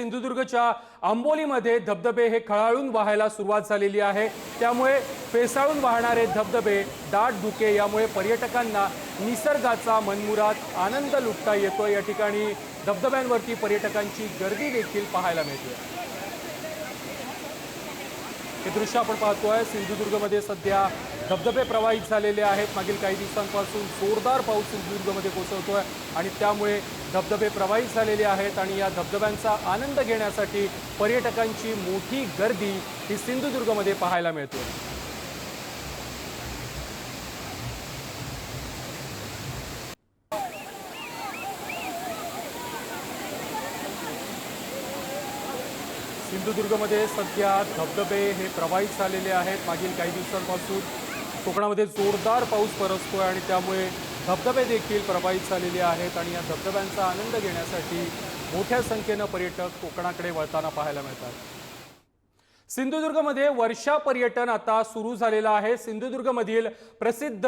सिंधुदुर्गच्या आंबोलीमध्ये धबधबे हे खळाळून वाहायला सुरुवात झालेली आहे. त्यामुळे फेसाळून वाहणारे धबधबे दाट धुके यामुळे पर्यटकांना निसर्गाचा मनमुराद आनंद लुटता येतो या ठिकाणी धबधब्यांवरती पर्यटकांची गर्दी देखील पाहायला मिळते. हे दृश्य आपण पाहतोय. सिंधुदुर्गमध्ये सध्या धबधबे प्रवाहित झालेले आहेत. मागील काही दिवसांपासून जोरदार पाऊस सिंधुदुर्गमध्ये कोसळतोय आणि त्यामुळे धबधबे प्रवाहित झालेले आहेत आणि या धबधब्यांचा आनंद घेण्यासाठी पर्यटकांची मोठी गर्दी ही सिंधुदुर्गमध्ये पाहायला मिळते. सिंधुदुर्गमध्ये सध्या धबधबे हे प्रवाहित झालेले आहेत. मागील काही दिवसांपासून कोकणामध्ये जोरदार पाऊस बरसतोय आणि त्यामुळे धबधबे देखील प्रवाहित झालेले आहेत आणि या धबधब्यांचा आनंद घेण्यासाठी मोठ्या संख्येनं पर्यटक कोकणाकडे वळताना पाहायला मिळतात. सिंधुदुर्गमध्ये वर्षा पर्यटन आता सुरू झालेलं आहे. सिंधुदुर्गमधील प्रसिद्ध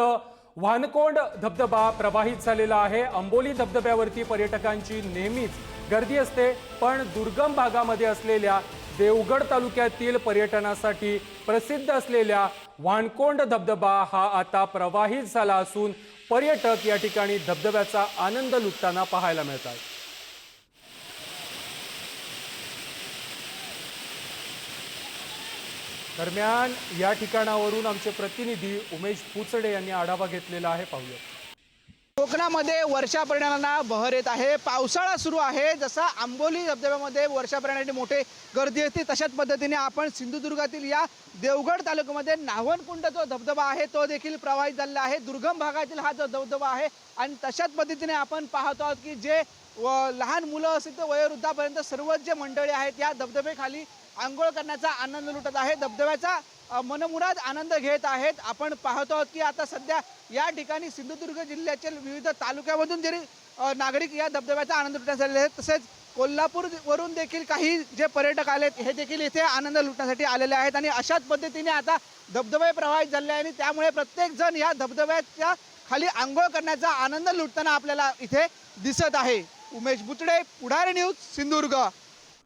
वानकोंड धबधबा प्रवाहित झालेला आहे. अंबोली धबधब्यावरती पर्यटकांची नेहमीच गर्दी असते. पण दुर्गम भागामध्ये असलेल्या देवगड तालुक्यातील पर्यटनासाठी प्रसिद्ध असलेल्या वाणकोंड धबधबा हा आता प्रवाहित झाला असून पर्यटक या ठिकाणी धबधब्याचा आनंद लुटताना पाहायला मिळतात. दरम्यान या ठिकाणावरून आमचे प्रतिनिधी उमेश पुचडे यांनी आढावा घेतलेला आहे. पाहूया. कोकणामध्ये वर्षा परिणामांना बहर येत आहे. पावसाळा सुरू आहे. जसा आंबोली धबधब्यामध्ये वर्षा परिणामाची मोठे गर्दी असते तशाच पद्धतीने आपण सिंधुदुर्गातील या देवगड तालुक्यामध्ये नावनकुंड जो धबधबा आहे तो देखील प्रवाहित झालेला आहे. दुर्गम भागातील हा जो धबधबा आहे आणि तशाच पद्धतीने आपण पाहतो आहोत की जे व लहान मुलं असतील तर वयोवृद्धापर्यंत सर्वच जे मंडळी आहेत या धबधबेखाली आंघोळ करण्याचा आनंद लुटत आहे धबधब्याचा मनमुराद आनंद घेत आहेत. आपण पाहतो आहोत की आता सध्या या ठिकाणी सिंधुदुर्ग जिल्ह्यातील विविध तालुक्यामधून जरी नागरिक या धबधब्याचा आनंद लुटण्यासाठी आहेत तसेच कोल्हापूर वरून देखील काही जे पर्यटक आलेत हे देखील इथे आनंद लुटण्यासाठी आलेले आहेत. आणि अशाच पद्धतीने आता धबधबे प्रवाहित झाले आहे आणि त्यामुळे प्रत्येक जण या धबधब्याच्या खाली आंघोळ करण्याचा आनंद लुटताना आपल्याला इथे दिसत आहे. Umesh Butade Pudhari News Sindhudurg.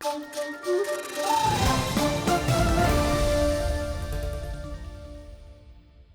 Bom, bom, bom, bom.